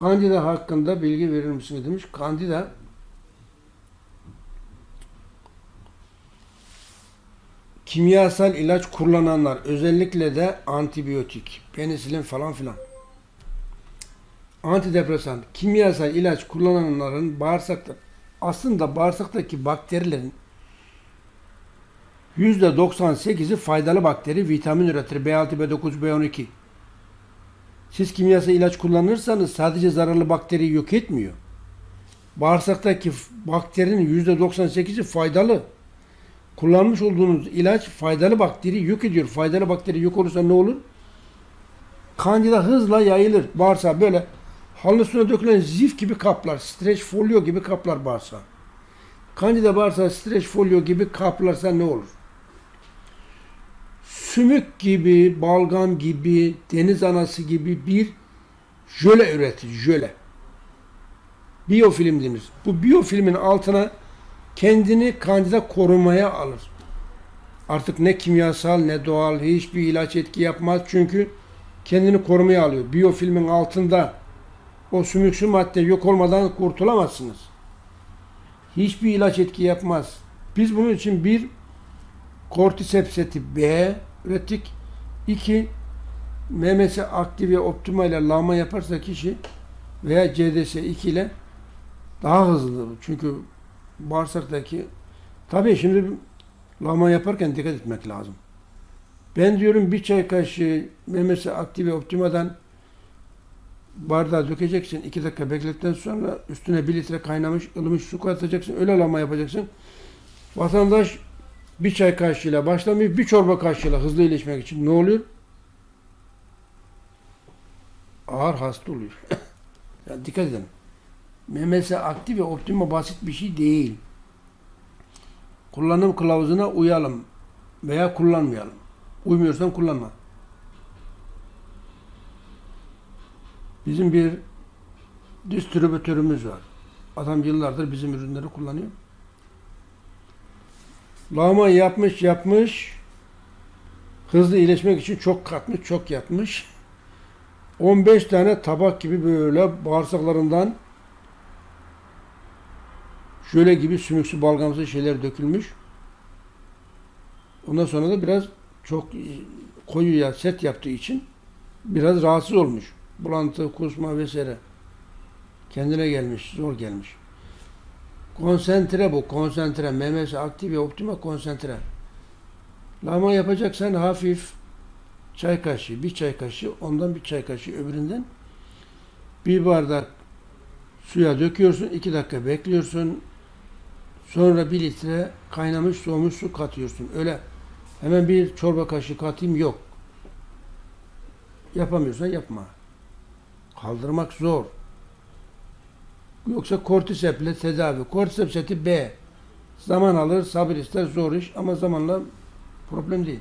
Kandida hakkında bilgi verir misiniz demiş. Kandida kimyasal ilaç kullananlar özellikle de antibiyotik, penisilin falan filan antidepresan, kimyasal ilaç kullananların bağırsakta aslında bağırsaktaki bakterilerin %98'i faydalı bakteri, vitamin üretir. B6, B9, B12. Siz kimyasal ilaç kullanırsanız sadece zararlı bakteriyi yok etmiyor. Bağırsaktaki bakterinin %98'i faydalı. Kullanmış olduğunuz ilaç faydalı bakteri yok ediyor. Faydalı bakteri yok olursa ne olur? Kandida hızla yayılır. Bağırsağı böyle halının üstüne dökülen zif gibi kaplar, streç folyo gibi kaplar bağırsağı. Kandida bağırsağı streç folyo gibi kaplarsa ne olur? Sümük gibi, balgam gibi, deniz anası gibi bir jöle üretir, jöle. Biyofilm denir. Bu biyofilmin altına kendini kandida korumaya alır. Artık ne kimyasal ne doğal hiçbir ilaç etki yapmaz çünkü kendini korumaya alıyor. Biyofilmin altında o sümüksü madde yok olmadan kurtulamazsınız. Hiçbir ilaç etki yapmaz. Biz bunun için bir kortisepseti B ürettik. İki MMS aktif ve optima ile lama yaparsa kişi veya CDS 2 ile daha hızlı. Çünkü bağırsaktaki tabii şimdi lama yaparken dikkat etmek lazım. Ben diyorum bir çay kaşığı MMS aktif ve optimadan bardağa dökeceksin. iki dakika bekledikten sonra üstüne bir litre kaynamış ılımış su katacaksın. Öyle lama yapacaksın. Vatandaş bir çay kaşığıyla başlamıyor, bir çorba kaşığıyla hızlı iyileşmek için ne oluyor? Ağır hasta oluyor. ya dikkat edin. MMS aktif ve optima basit bir şey değil. Kullanım kılavuzuna uyalım veya kullanmayalım. Uymuyorsan kullanma. Bizim bir distribütörümüz var. Adam yıllardır bizim ürünleri kullanıyor. Lağma yapmış yapmış. Hızlı iyileşmek için çok katmış, çok yapmış. 15 tane tabak gibi böyle bağırsaklarından şöyle gibi sümüksü balgamsız şeyler dökülmüş. Ondan sonra da biraz çok koyu ya set yaptığı için biraz rahatsız olmuş. Bulantı, kusma vesaire. Kendine gelmiş, zor gelmiş. Konsantre bu, konsantre. MMS aktif ve optima konsantre. Lama yapacaksan hafif çay kaşığı, bir çay kaşığı, ondan bir çay kaşığı öbüründen bir bardak suya döküyorsun, iki dakika bekliyorsun. Sonra bir litre kaynamış soğumuş su katıyorsun. Öyle hemen bir çorba kaşığı katayım yok. Yapamıyorsan yapma. Kaldırmak zor. Yoksa kortiseple tedavi. Kortisep seti B. Zaman alır, sabır ister, zor iş ama zamanla problem değil.